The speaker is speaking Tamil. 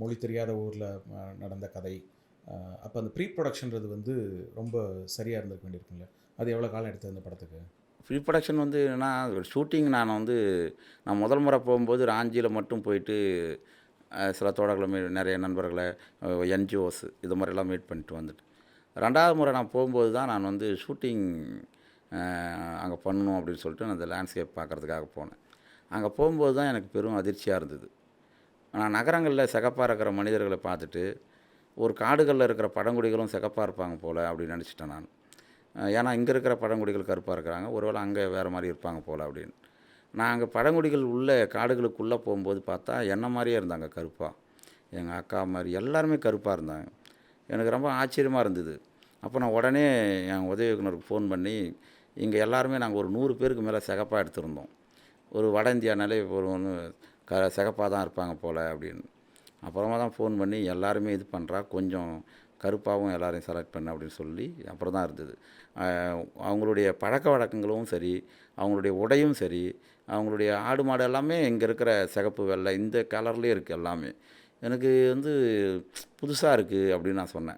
மொழி தெரியாத ஊரில் நடந்த கதை. அப்போ அந்த ப்ரீ ப்ரொடக்ஷன்றது வந்து ரொம்ப சரியாக இருந்திருக்க வேண்டியிருக்குல்ல அது எவ்வளோ காலம் எடுத்தது அந்த படத்துக்கு? ப்ரீ ப்ரொடக்ஷன் வந்து என்னென்னா ஷூட்டிங் நான் வந்து நான் முதல் முறை போகும்போது ராஞ்சியில் மட்டும் போயிட்டு சில தோழர்களை மீ நிறைய நண்பர்களை என்ஜிஓஸ் இது மாதிரிலாம் மீட் பண்ணிட்டு வந்துட்டு. ரெண்டாவது முறை நான் போகும்போது தான் நான் வந்து ஷூட்டிங் அங்கே பண்ணணும் அப்படின்னு சொல்லிட்டு நான் அந்த லேண்ட்ஸ்கேப் பார்க்குறதுக்காக போனேன். அங்கே போகும்போது தான் எனக்கு பெரும் அதிர்ச்சியாக இருந்தது. ஆனால் நகரங்களில் சிகப்பாக இருக்கிற மனிதர்களை பார்த்துட்டு ஒரு காடுகளில் இருக்கிற பழங்குடிகளும் சிகப்பாக இருப்பாங்க போல் அப்படின்னு நினச்சிட்டேன் நான். ஏன்னா இங்கே இருக்கிற பழங்குடிகள் கருப்பாக இருக்கிறாங்க. ஒருவேளை அங்கே வேறு மாதிரி இருப்பாங்க போல் அப்படின்னு. நான் அங்கே பழங்குடிகள் உள்ள காடுகளுக்குள்ளே போகும்போது பார்த்தா என்ன மாதிரியே இருந்தாங்க கருப்பாக எங்கள் அக்கா மாதிரி எல்லாருமே கருப்பாக இருந்தாங்க. எனக்கு ரொம்ப ஆச்சரியமாக இருந்தது. அப்போ நான் உடனே என் உதவி இயக்குனருக்கு ஃபோன் பண்ணி இங்கே எல்லாருமே நாங்கள் ஒரு நூறு பேருக்கு மேலே சிகப்பாக எடுத்திருந்தோம். ஒரு வட இந்தியானாலே ஒரு ஒன்று க சிகப்பாக தான் இருப்பாங்க போல் அப்படின்னு. அப்புறமா தான் ஃபோன் பண்ணி எல்லாருமே இது பண்ணுறா கொஞ்சம் கருப்பாகவும் எல்லாரையும் செலக்ட் பண்ண அப்படின்னு சொல்லி அப்புறம் தான் இருந்தது. அவங்களுடைய பழக்க வழக்கங்களும் சரி அவங்களுடைய உடையும் சரி அவங்களுடைய ஆடு மாடு எல்லாமே இங்கே இருக்கிற சிகப்பு வெள்ளை இந்த கலர்லேயே இருக்குது எல்லாமே. எனக்கு வந்து புதுசாக இருக்குது அப்படின்னு நான் சொன்னேன்.